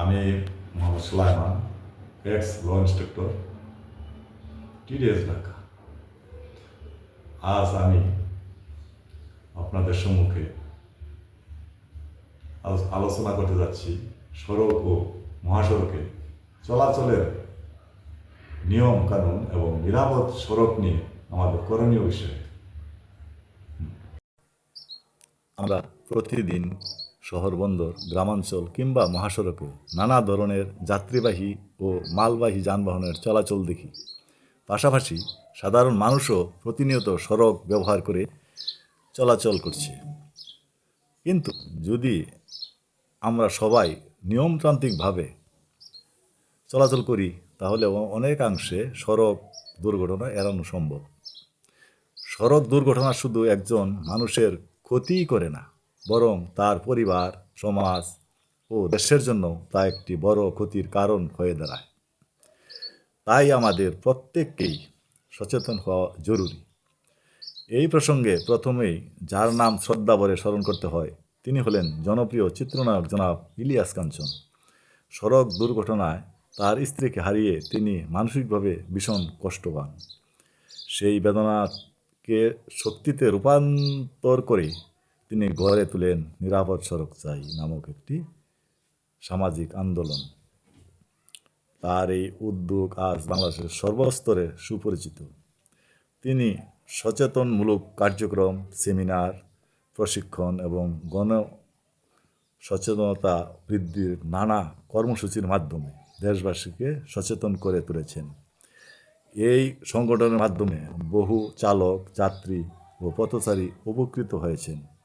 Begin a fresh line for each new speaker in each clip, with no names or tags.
আমি Mohammad Sulaiman ex law instructor TDS Dhaka আজ আমি আপনাদের সম্মুখে আলোচনা করতে যাচ্ছি সড়ক ও মহাসড়কে। চলাচলের নিয়ম কানুন এবং নিরাপদ সড়ক নিয়ে আমাদের করণীয় বিষয়।
আমরা প্রতিদিন শহর বন্দর, গ্রামাঞ্চল কিংবা মহাসড়কে নানা ধরনের যাত্রীবাহী ও মালবাহী যানবাহনের চলাচল দেখি। পাশাপাশি সাধারণ মানুষও প্রতিনিয়ত সড়ক ব্যবহার করে চলাচল করছে। কিন্তু যদি আমরা সবাই নিয়মতান্ত্রিকভাবে চলাচল করি, তাহলে অনেকাংশে সড়ক দুর্ঘটনা এড়ানো সম্ভব। সড়ক দুর্ঘটনা শুধু একজন মানুষের ক্ষতিই করে না বরং তার পরিবার, সমাজ ও দেশের জন্য তা একটি বড় ক্ষতির কারণ হয়ে দাঁড়ায়। তাই আমাদের প্রত্যেককেই সচেতন হওয়া জরুরি। এই প্রসঙ্গে প্রথমেই যার নাম শ্রদ্ধাভরে স্মরণ করতে হয়, তিনি হলেন জনপ্রিয় চিত্রনায়ক জনাব ইলিয়াস কাঞ্চন। সড়ক দুর্ঘটনায় তার স্ত্রীকে হারিয়ে তিনি মানসিকভাবে ভীষণ কষ্ট পান সেই বেদনাকে শক্তিতে রূপান্তর করে তিনি গড়ে তুলেন নিরাপদ সড়ক চাই নামক একটি সামাজিক আন্দোলন। তার এই উদ্যোগ আজ বাংলাদেশের সর্বস্তরে সুপরিচিত। তিনি সচেতনমূলক কার্যক্রম, সেমিনার, প্রশিক্ষণ এবং গণ সচেতনতা বৃদ্ধির নানা কর্মসূচির মাধ্যমে দেশবাসীকে সচেতন করে তুলেছেন। এই সংগঠনের মাধ্যমে বহু চালক, যাত্রী ও পথচারী উপকৃত হয়েছেন।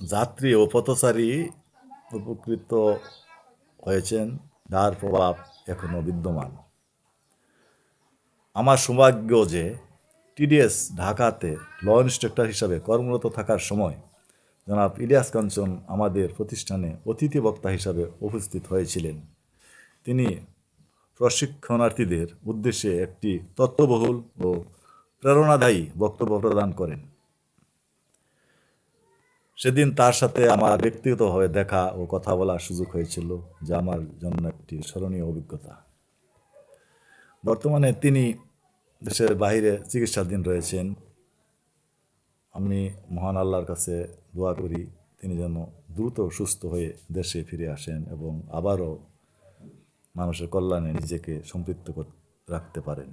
যাত্রী ও পথচারী উপকৃত হয়েছেন, যার প্রভাব এখনও বিদ্যমান। আমার সৌভাগ্য যে টিডিএস ঢাকাতে ল ইন্সট্রাক্টর হিসাবে কর্মরত থাকার সময় জনাব ইলিয়াস কাঞ্চন আমাদের প্রতিষ্ঠানে অতিথি বক্তা হিসাবে উপস্থিত হয়েছিলেন। তিনি প্রশিক্ষণার্থীদের উদ্দেশ্যে একটি তত্ত্ববহুল ও প্রেরণাদায়ী বক্তব্য প্রদান করেন। সেদিন তার সাথে আমার ব্যক্তিগতভাবে দেখা ও কথা বলার সুযোগ হয়েছিল, যা আমার জন্য একটি স্মরণীয় অভিজ্ঞতা। বর্তমানে তিনি দেশের বাইরে চিকিৎসাধীন রয়েছেন। আমি মহান আল্লাহর কাছে দোয়া করি, তিনি যেন দ্রুত সুস্থ হয়ে দেশে ফিরে আসেন এবং আবারও মানুষের কল্যাণে নিজেকে সম্পৃক্ত রাখতে পারেন।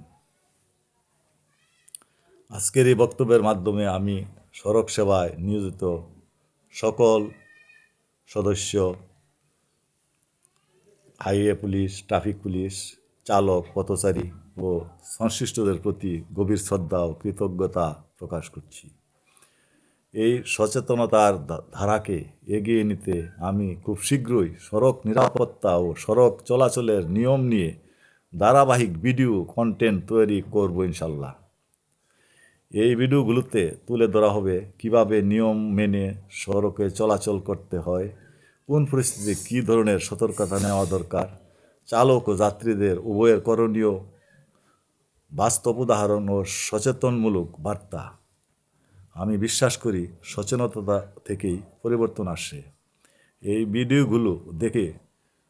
আজকের এই বক্তব্যের মাধ্যমে আমি সড়ক সেবায় নিয়োজিত সকল সদস্য, হাইওয়ে পুলিশ, ট্রাফিক পুলিশ, চালক, পথচারী ও সংশ্লিষ্টদের প্রতি গভীর শ্রদ্ধা ও কৃতজ্ঞতা প্রকাশ করছি। এই সচেতনতার ধারাকে এগিয়ে নিতে আমি খুব শীঘ্রই সড়ক নিরাপত্তা ও সড়ক চলাচলের নিয়ম নিয়ে ধারাবাহিক ভিডিও কন্টেন্ট তৈরি করব ইনশাল্লাহ। এই ভিডিওগুলোতে তুলে ধরা হবে কীভাবে নিয়ম মেনে সড়কে চলাচল করতে হয়, কোন পরিস্থিতিতে কী ধরনের সতর্কতা নেওয়া দরকার, চালক ও যাত্রীদের উভয়ের করণীয় বাস্তব উদাহরণ ও সচেতনমূলক বার্তা। আমি বিশ্বাস করি সচেতনতা থেকেই পরিবর্তন আসে। এই ভিডিওগুলো দেখে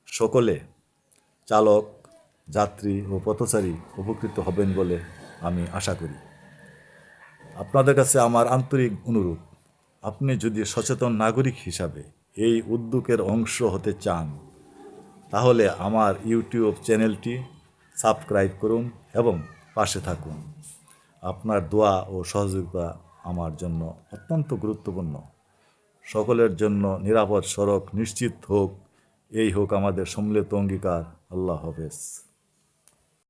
সকলে চালক, যাত্রী ও পথচারী উপকৃত হবেন বলে আমি আশা করি। আপনাদের কাছে আমার আন্তরিক অনুরোধ। আপনি যদি সচেতন নাগরিক হিসাবে এই উদ্যোগের অংশ হতে চান, তাহলে আমার ইউটিউব চ্যানেলটি সাবস্ক্রাইব করুন এবং পাশে থাকুন। আপনার দোয়া ও সহযোগিতা আমার জন্য অত্যন্ত গুরুত্বপূর্ণ। সকলের জন্য নিরাপদ সড়ক নিশ্চিত হোক। এই হোক আমাদের সম্মিলিত অঙ্গীকার। আল্লাহ হাফেজ।